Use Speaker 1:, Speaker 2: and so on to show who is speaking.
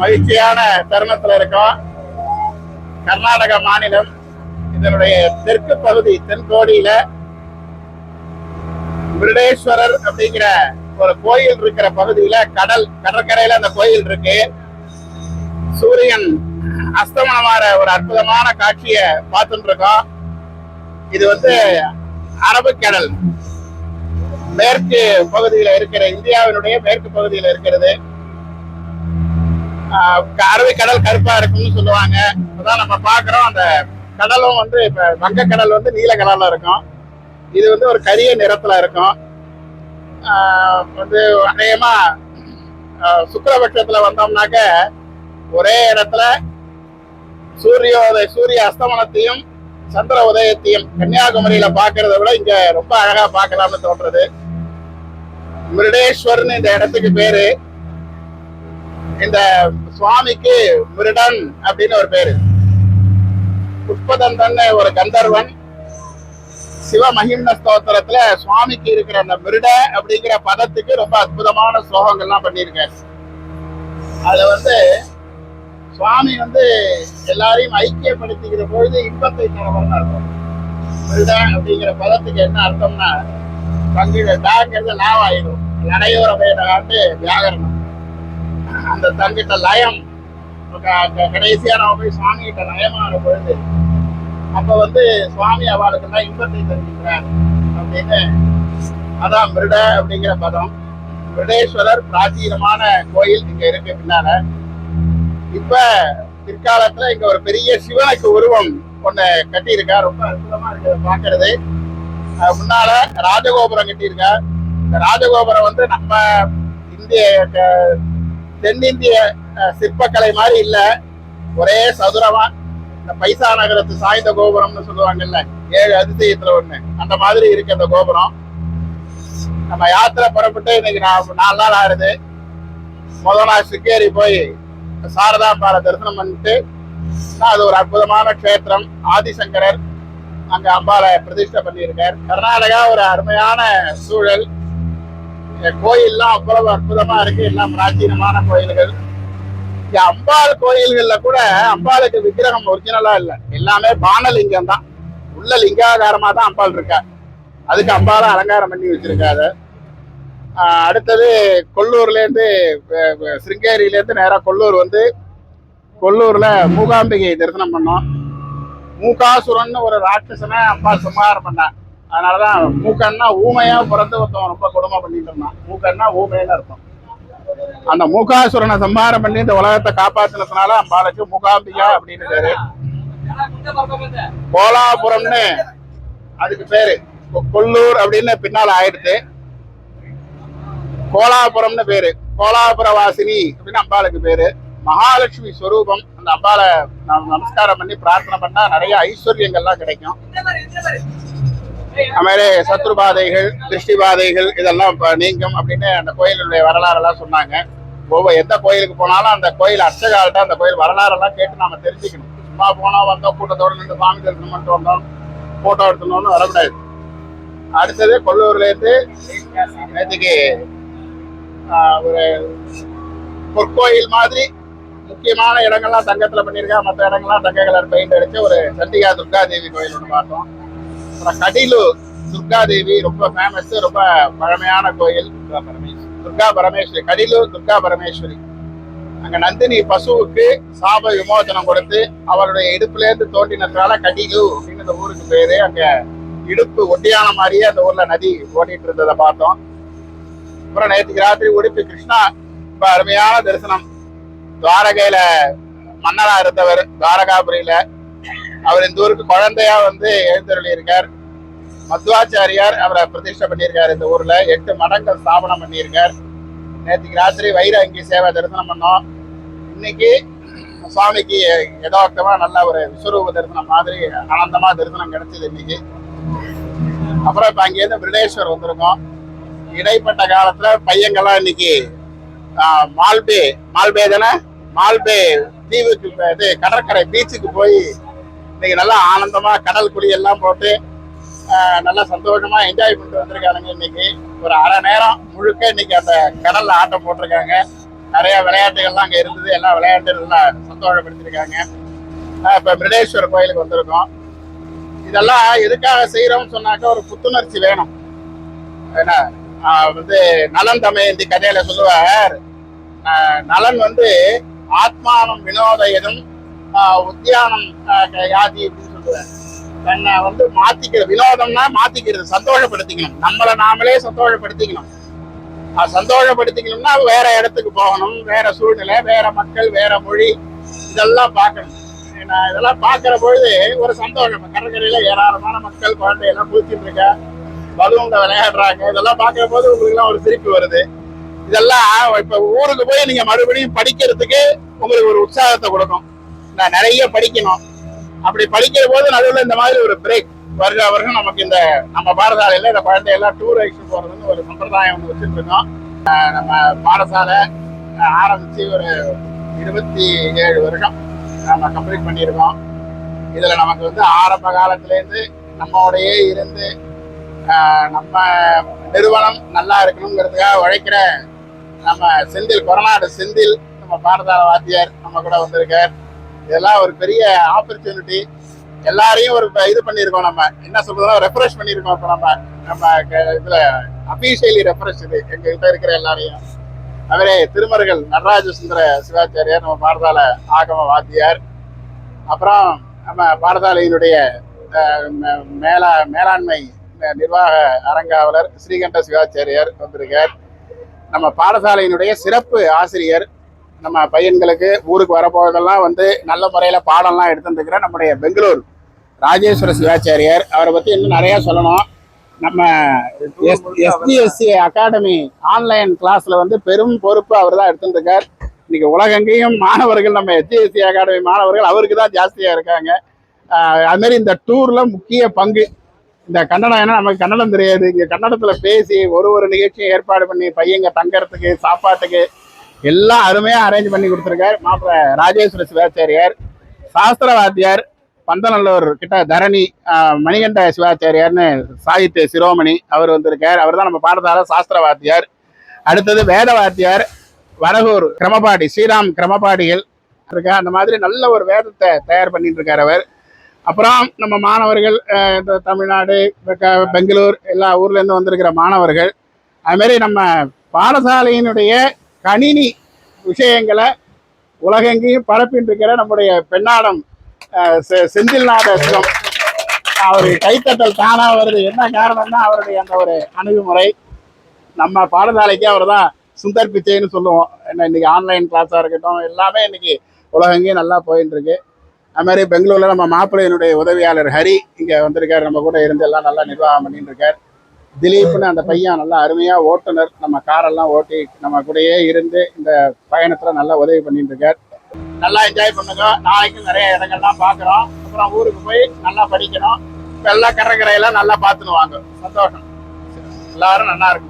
Speaker 1: மகிழ்ச்சியான தருணத்துல இருக்கோம். கர்நாடக மாநிலம் இதனுடைய தெற்கு பகுதி தென்கோடியில முருடேஸ்வரர் அப்படிங்கிற ஒரு கோயில் இருக்கிற பகுதியில கடல் கடற்கரையில அந்த கோயில் இருக்கு. சூரியன் அஸ்தமனமாற ஒரு அற்புதமான காட்சியை பார்த்துட்டு இருக்கோம் இது வந்து அரபிக்கடல் மேற்கு பகுதியில இருக்கிற இந்தியாவினுடைய மேற்கு பகுதியில இருக்கிறது. அரபிக்கடல் கருப்பா இருக்கும்னு சொல்லுவாங்க. அதான் நம்ம பாக்குறோம் அந்த கடலும் வந்து இப்ப வங்கக்கடல் வந்து நீல கலர்ல இருக்கும். இது வந்து ஒரு கரிய நிறத்துல இருக்கும். வந்து அநேகமா சுக்கரபட்சத்துல வந்தோம்னாக்க ஒரே இடத்துல சூரியோதய சூரிய அஸ்தமனத்தையும் சந்திர உதயத்தையும் கன்னியாகுமரியில பாக்குறத விட இங்க ரொம்ப அழகா பார்க்கலாம்னு தோன்றது. மிருடேஸ்வர்னு இந்த இடத்துக்கு பேரு. இந்த சுவாமிக்கு மிருடன் அப்படின்னு ஒரு பேரு. புஷ்பதந்தன் ஒரு கந்தர்வன். சிவ மகிம்ன ஸ்தோத்திரத்துல சுவாமிக்கு இருக்கிற அந்த மிருட அப்படிங்கிற பதத்துக்கு ரொம்ப அற்புதமான ஸ்லோகங்கள்லாம் பண்ணியிருக்காரு. அதுல வந்து சுவாமி வந்து எல்லாரையும் ஐக்கியப்படுத்திக்கிற பொழுது இன்பத்தை தரவர்னு அர்த்தம். மிருட அப்படிங்கிற பதத்துக்கு என்ன அர்த்தம்னா பங்கிட டாங்கிறது லாவாயிடும். நடையோர வேண்டாண்டு வியாகரணம். அந்த தங்கிட்ட லயம். க- கடைசியா நம்ம போய் சுவாமி கிட்ட லயமான பொழுது அப்ப வந்து சுவாமி அவளுக்கு எல்லாம் இன்பத்தை தெரிவிக்கிறார் அப்படின்னு. அதான் மிருட அப்படிங்கிற பதம். மிருடேஸ்வரர் பிராச்சீனமான கோயில் இங்க இருக்கு பின்னால. இப்ப பிற்காலத்துல இங்க ஒரு பெரிய சிவனுக்கு உருவம் ஒண்ணு கட்டியிருக்கா. ரொம்ப அற்புதமா இருக்கு. பாக்குறது முன்னால ராஜகோபுரம் கட்டியிருக்கா. இந்த ராஜகோபுரம் வந்து நம்ம இந்திய க- தென்னிந்திய சிற்பக்கலை மாதிரி இல்ல. ஒரே சதுரமா இந்த பைசா நகரத்து சாய்ந்த கோபுரம்னு சொல்லுவாங்கல்ல ஏழு அதிசயத்துல ஒண்ணு. அந்த மாதிரி இருக்கு அந்த கோபுரம். நம்ம யாத்திரை புறப்பட்டு இன்னைக்கு நான் நாலு நாள் ஆறுது முதல் நாள் சிக்கேரி போய் சாரதாம்பாலை தரிசனம் பண்ணிட்டு அது ஒரு அற்புதமான க்ஷேத்திரம். ஆதிசங்கரர் அங்க அம்பால பிரதிஷ்டை பண்ணியிருக்கார். கர்நாடகா ஒரு அருமையான சூழல். இங்க கோயில்லாம் அவ்வளவு அற்புதமா இருக்கு. எல்லாம் பிராச்சீனமான கோயில்கள். இங்க அம்பாள் கோயில்கள்ல கூட அம்பாளுக்கு விக்கிரகம் ஒரிஜினலா இல்ல. எல்லாமே பானலிங்கம் தான். உள்ள லிங்காதாரமா தான் அம்பாள் இருக்கா. அதுக்கு அம்பால அலங்காரம் பண்ணி வச்சிருக்காரு. அடுத்தது கொல்லூர்ல இருந்து நேராக சிருங்கேரியில இருந்து நேரா கொல்லூர் வந்து கொல்லூர்ல மூகாம்பிகை தரிசனம் பண்ணோம். மூகாசுரன் ஒரு ராட்சசனை அம்பாள் சம்ஹாரம் பண்ணான் அதனாலதான் மூக்கன்னா ஊமையா பிறந்து ஒருத்தவன் ரொம்ப கொடுமை பண்ணிட்டு இருந்தான். மூக்கன்னா ஊமைன்னு அர்த்தம். அந்த மூகாசுரனை சம்ஹாரம் பண்ணி இந்த உலகத்தை காப்பாத்தினதுனால அம்பாளுக்கு மூகாம்பிகா அப்படின்னு பேரு. கோலாபுரம்னு அதுக்கு பேரு. கொல்லூர் அப்படின்னு பின்னால ஆயிடுச்சு கோலாபுரம்னு பேரு. கோலாபுர வாசினி அப்படின்னு அம்பாளுக்கு பேரு. மகாலட்சுமி ஸ்வரூபம் அந்த அம்பாளை நாம் நமஸ்காரம் பண்ணி பிரார்த்தனை பண்ணா நிறைய ஐஸ்வர்யங்கள்லாம் கிடைக்கும். அதுமாதிரி சத்ரு பாதைகள் திருஷ்டி பாதைகள் இதெல்லாம் இப்போ நீங்கும் அப்படின்னு அந்த கோயிலுடைய வரலாறெல்லாம் சொன்னாங்க. ஒவ்வொரு எந்த கோயிலுக்கு போனாலும் அந்த கோயில் அர்ச்சகால்கிட்ட அந்த கோயில் வரலாறெல்லாம் கேட்டு நாம தெரிஞ்சுக்கணும். சும்மா போனோம் வந்தோம் கூட்டத்தோடு நின்று சாமி தரிசனம் பண்ணிட்டு வந்தோம் ஃபோட்டோ எடுத்துனோம்னு வரக்கூடாது. அடுத்தது கொல்லூர்லேருந்து நேற்றுக்கு ஒரு பொற்கோயில் மாதிரி முக்கியமான இடங்கள்லாம் தங்கத்தில் பண்ணியிருக்கா மற்ற இடங்கள்லாம் தங்க கலர் பெயிண்ட் அடித்து ஒரு சண்டிகா துர்கா தேவி கோயில் ஒன்று பார்த்தோம். அப்புறம் கடிலூர் துர்காதேவி ரொம்ப ஃபேமஸ் ரொம்ப பழமையான கோயில். துர்கா பரமேஸ்வரி. துர்கா பரமேஸ்வரி. கடிலூர் துர்கா பரமேஸ்வரி. அங்க நந்தினி பசுவுக்கு சாப விமோசனம் கொடுத்து அவருடைய இடுப்புல இருந்து தோண்டினதுனால கடிலு அப்படின்னு இந்த ஊருக்கு பேரு. அங்க இடுப்பு ஒட்டியான மாதிரியே அந்த ஊர்ல நதி ஓடிட்டு இருந்ததை பார்த்தோம். அப்புறம் நேற்றுக்கு ராத்திரி உடுப்பி கிருஷ்ணா ரொம்ப அருமையான தரிசனம். துவாரகையில மன்னரா இருந்தவர் துவாரகாபுரியில அவர் இந்த ஊருக்கு குழந்தையா வந்து எழுந்தருளியிருக்கார். மதுவாச்சாரியார் மத்வாச்சாரியார் அவரை பிரதிஷ்டை பண்ணியிருக்காரு. இந்த ஊர்ல எட்டு மடங்கள் ஸ்தாபனம் பண்ணியிருக்கார். நேற்றுக்கு ராத்திரி வைர அங்கி சேவை தரிசனம் பண்ணோம். இன்னைக்கு சுவாமிக்கு யதார்த்தமா நல்ல ஒரு விஸ்வரூப தரிசனம் மாதிரி ஆனந்தமா தரிசனம் கிடைச்சது இன்னைக்கு. அப்புறம் இப்ப அங்கேருந்து விருடேஸ்வர் வந்திருக்கோம். இடைப்பட்ட காலத்துல பையங்கள்லாம் இன்னைக்கு மால்பே மால்பே தானே? மால்பே தீவுக்கு இது கடற்கரை பீச்சுக்கு போய் இன்னைக்கு நல்லா ஆனந்தமா கடல் குழி எல்லாம் போட்டு நல்லா சந்தோஷமா என்ஜாய் பண்ணிட்டு வந்திருக்கானுங்க இன்னைக்கு. ஒரு அரை நேரம் முழுக்க இன்னைக்கு அந்த கடல்ல ஆட்டம் போட்டிருக்காங்க. நிறைய விளையாட்டுகள்லாம் அங்கே இருந்தது. எல்லா விளையாட்டுகள்லாம் சந்தோஷப்படுத்திருக்காங்க. இப்போ இப்ப கோயிலுக்கு வந்திருக்கோம். இதெல்லாம் எதுக்காக செய்கிறோம்னு சொன்னாக்க ஒரு புத்துணர்ச்சி வேணும். ஏன்னா வந்து நலன் தமயந்தி கதையில சொல்லுவார். நலன் வந்து ஆத்மானம் வினோதயதும் உத்தியானம் க- யாதி அப்படின்னு சொல்லுவேன் தன்னை வந்து மாத்திக்கிற வினோதம்னா மாத்திக்கிறது சந்தோஷப்படுத்திக்கணும். நம்மளை நாமளே சந்தோஷப்படுத்திக்கணும். சந்தோஷப்படுத்திக்கணும்னா வேற இடத்துக்கு போகணும். வேற சூழ்நிலை வேற மக்கள் வேற மொழி இதெல்லாம் பார்க்கணும். நான் இதெல்லாம் பார்க்குற பொழுது ஒரு சந்தோஷம். கடற்கரையில் ஏராளமான மக்கள் குழந்தையெல்லாம் குளிச்சுட்டு இருக்க பலூன்ல விளையாடுறாங்க. இதெல்லாம் பார்க்குற போது உங்களுக்குலாம் ஒரு சிரிப்பு வருது. இதெல்லாம் இப்போ ஊருக்கு போய் நீங்கள் மறுபடியும் படிக்கிறதுக்கு உங்களுக்கு ஒரு உற்சாகத்தை கொடுக்கும். நான் நிறைய படிக்கணும். அப்படி படிக்கிற போது நடுவில் இந்த மாதிரி ஒரு பிரேக் வருக வருகம் நமக்கு இந்த நம்ம பாடசாலையில் இந்த குழந்தையெல்லாம் டூர் அடிச்சு போகிறதுன்னு ஒரு சம்பிரதாயம் ஒன்று வச்சுட்டு இருக்கோம் நம்ம பாடசாலை ஆரம்பித்து ஒரு இருபத்தி ஏழு வருஷம் நம்ம கம்ப்ளீட் பண்ணியிருக்கோம். இதில் நமக்கு வந்து ஆரம்ப காலத்துலேருந்து நம்மோடையே இருந்து நம்ம நிறுவனம் நல்லா இருக்கணுங்கிறதுக்காக உழைக்கிற நம்ம செந்தில் கொரநாடு செந்தில் நம்ம பாடசாலை வாத்தியார் நம்ம கூட வந்திருக்கார். இதெல்லாம் ஒரு பெரிய ஆப்பர்ச்சுனிட்டி எல்லாரையும் ஒரு இது பண்ணியிருக்கோம் நம்ம. என்ன சொல்றதுன்னா ரெஃப்ரெஷ் பண்ணியிருக்கோம். இப்போ நம்ம நம்ம க- இதுல அபிஷியலி ரெஃப்ரெஷ் இது. எங்க கிட்ட இருக்கிற எல்லாரையும். அவரே திருமருகள் நடராஜ சுந்தர சிவாச்சாரியார் நம்ம பாடசாலை ஆகம வாத்தியார். அப்புறம் நம்ம பாடசாலையினுடைய மே- மேலா மேலாண்மை நிர்வாக அரங்காவலர் ஸ்ரீகண்ட சிவாச்சாரியார் வந்திருக்கார். நம்ம பாடசாலையினுடைய சிறப்பு ஆசிரியர் நம்ம பையன்களுக்கு ஊருக்கு வரப்போவதெல்லாம் வந்து நல்ல முறையில் பாடம்லாம் எடுத்துருக்கிற நம்முடைய பெங்களூர் ராஜேஸ்வர சிவாச்சாரியார். அவரை பற்றி இன்னும் நிறையா சொல்லணும். நம்ம எஸ் எஸ்டிஎஸ்சி அகாடமி ஆன்லைன் கிளாஸில் வந்து பெரும் பொறுப்பு அவர் தான் எடுத்துருக்கார். இன்னைக்கு உலகெங்கேயும் மாணவர்கள் நம்ம எஸ்டிஎஸ்சி அகாடமி மாணவர்கள் அவருக்கு தான் ஜாஸ்தியாக இருக்காங்க. அதுமாரி இந்த டூரில் முக்கிய பங்கு. இந்த கன்னடம் ஏன்னா நமக்கு கன்னடம் தெரியாது. இங்கே கன்னடத்தில் பேசி ஒரு ஒரு நிகழ்ச்சியும் ஏற்பாடு பண்ணி பையங்க தங்கறதுக்கு சாப்பாட்டுக்கு எல்லாம் அருமையா அரேஞ்ச் பண்ணி கொடுத்துருக்காரு. மாப்பிள்ள ராஜேஸ்வர சிவாச்சாரியார் சாஸ்திர வாத்தியார் பந்தநல்லூர் கிட்ட தரணி மணிகண்ட சிவாச்சாரியார்னு சாகித்ய சிரோமணி அவர் வந்திருக்கார். அவர் தான் நம்ம பாடத்தார சாஸ்திரவாத்தியார். அடுத்தது வேத வாத்தியார் வரகூர் கிரமபாடி ஸ்ரீராம் கிரமபாடிகள் இருக்கா அந்த மாதிரி நல்ல ஒரு வேதத்தை தயார் பண்ணிட்டு இருக்கார் அவர். அப்புறம் நம்ம மாணவர்கள் இந்த தமிழ்நாடு பெங்களூர் எல்லா ஊர்லேருந்து வந்திருக்கிற மாணவர்கள். அதுமாரி நம்ம பாடசாலையினுடைய கணினி விஷயங்களை உலகெங்கேயும் பரப்பிட்டு இருக்கிற நம்முடைய பெண்ணாடம் செ- செந்தில்நாத சிவம் அவர் கைத்தட்டல் தானா வருது. என்ன காரணம்னா அவருடைய அந்த ஒரு அணுகுமுறை நம்ம பாடசாலைக்கு அவர் தான் சுந்தர் பிச்சைன்னு சொல்லுவோம். என்ன இன்னைக்கு ஆன்லைன் கிளாஸாக இருக்கட்டும் எல்லாமே இன்னைக்கு உலகெங்கேயும் நல்லா போயின்னு இருக்கு அது மாதிரி பெங்களூர்ல நம்ம மாப்பிள்ளையினுடைய உதவியாளர் ஹரி இங்க வந்திருக்காரு. நம்ம கூட இருந்து எல்லாம் நல்லா நிர்வாகம் பண்ணிட்டு இருக்கார் திலீப்னு அந்த பையன் நல்லா அருமையா ஓட்டுநர். நம்ம காரெல்லாம் ஓட்டி நம்ம கூடயே இருந்து இந்த பயணத்துல நல்லா உதவி பண்ணிட்டு இருக்கார். நல்லா என்ஜாய் பண்ணுங்க. நாளைக்கும் நிறைய இடங்கள்லாம் பார்க்குறோம். அப்புறம் ஊருக்கு போய் நல்லா படிக்கணும். எல்லா எல்லாம் கடற்கரையெல்லாம் நல்லா பார்த்துன்னு வாங்க. சந்தோஷம். எல்லாரும் நல்லா இருக்கும்